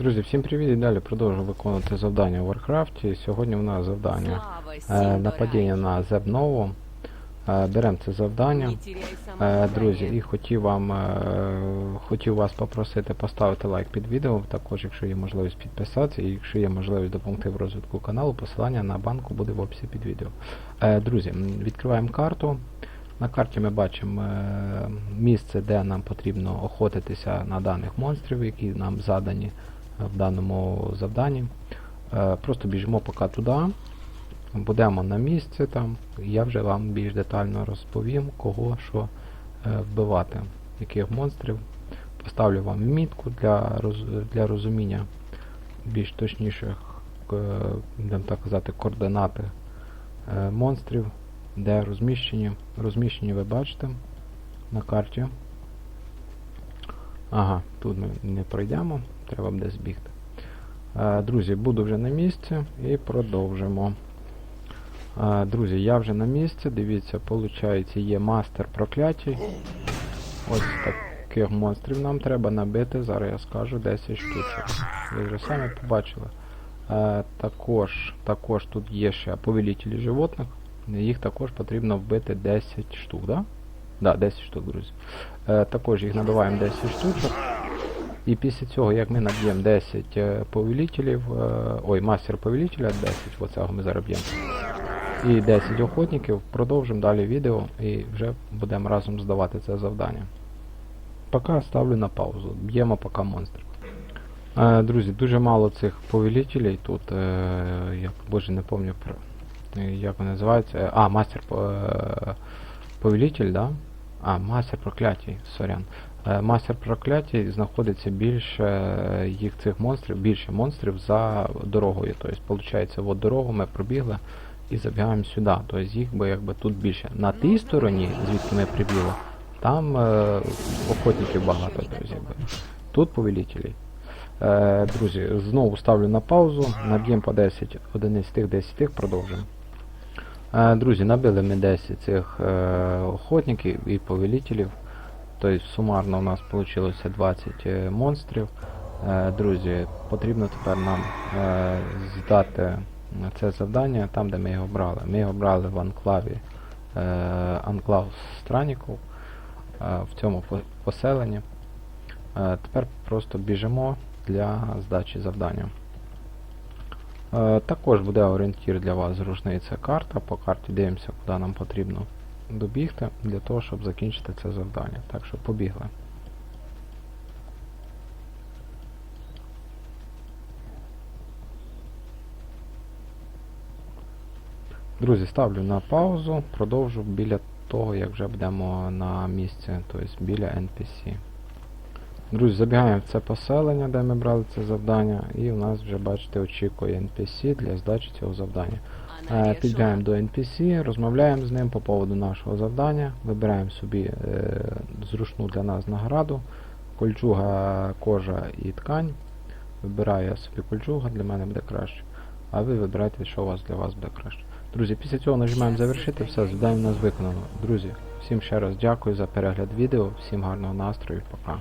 Друзі, всім привіт і далі продовжую виконувати завдання у Warcraft. Сьогодні у нас завдання е, нападіння на Зебнову. Е, беремо це завдання. Е, друзі, і хотів вам е, хотів вас попросити поставити лайк під відео. Також, якщо є можливість підписатися, і якщо є можливість допомогти в розвитку каналу, посилання на банку буде в описі під відео. Е, друзі, відкриваємо карту. На карті ми бачимо місце, де нам потрібно охотитися на даних монстрів, які нам задані в даному завданні. Е, Просто біжимо поки туди, будемо на місці там. Я вже вам більш детально розповім, кого що е, вбивати, яких монстрів. Поставлю вам мітку для, роз- для розуміння більш точніших, е, будемо так казати, координати монстрів, де розміщені. Розміщені ви бачите на карті. Ага, тут ми не пройдемо, треба буде збігти. Е, Друзі, буду вже на місці і продовжимо. Е, Друзі, я вже на місці. Дивіться, виходить, є мастер прокляття. Ось таких монстрів нам треба набити. Зараз я скажу 10 штучок. Ви вже самі побачили. Е, також, також тут є ще повелителі животних. Їх також потрібно вбити 10 штук, да? Да, 10 штук, друзі. Також їх набиваємо 10 штучок. І після цього, як ми наб'ємо 10 е, повелителів, е, ой, мастер повелителя 10, оцього ми зараз. І 10 охотників, продовжимо далі відео і вже будемо разом здавати це завдання. Поки ставлю на паузу, б'ємо поки монстр. Е, друзі, дуже мало цих повелителей тут, я боже не пам'ятаю як вони називаються. А, мастер по- е, да? А, мастер прокляття, сорян. Е, Мастер прокляття знаходиться більше е, їх цих монстрів, більше монстрів за дорогою. Тобто, виходить, от дорогу ми пробігли і забігаємо сюди. Тобто їх би якби тут більше. На тій стороні, звідки ми прибігли, там е, охотників багато, якби. Тут повелителей. Е, друзі, знову ставлю на паузу, наб'ємо по 10 одиниць тих 10 продовжуємо. Е, Друзі, набили ми 10 цих е, охотників і повелителів. Тобто сумарно у нас вийшло 20 е, монстрів. Е, Друзі, потрібно тепер нам е, здати це завдання там, де ми його брали. Ми його брали в анклаві Анклав Страніков в цьому поселенні. Тепер просто біжимо для здачі завдання. Також буде орієнтір для вас зручний це карта. По карті дивимося, куди нам потрібно добігти для того, щоб закінчити це завдання. Так що побігли. Друзі, ставлю на паузу, продовжу біля того, як вже будемо на місці, тобто біля NPC. Друзі, забігаємо в це поселення, де ми брали це завдання, і у нас вже, бачите, очікує NPC для здачі цього завдання. Е, Підбігаємо до NPC, розмовляємо з ним по поводу нашого завдання, вибираємо собі е, зручну для нас награду, кольчуга, кожа і ткань. Вибираю я собі кольчуга, для мене буде краще. А ви вибирайте, що у вас для вас буде краще. Друзі, після цього нажимаємо завершити, все, завдання у нас виконано. Друзі, всім ще раз дякую за перегляд відео, всім гарного настрою, пока.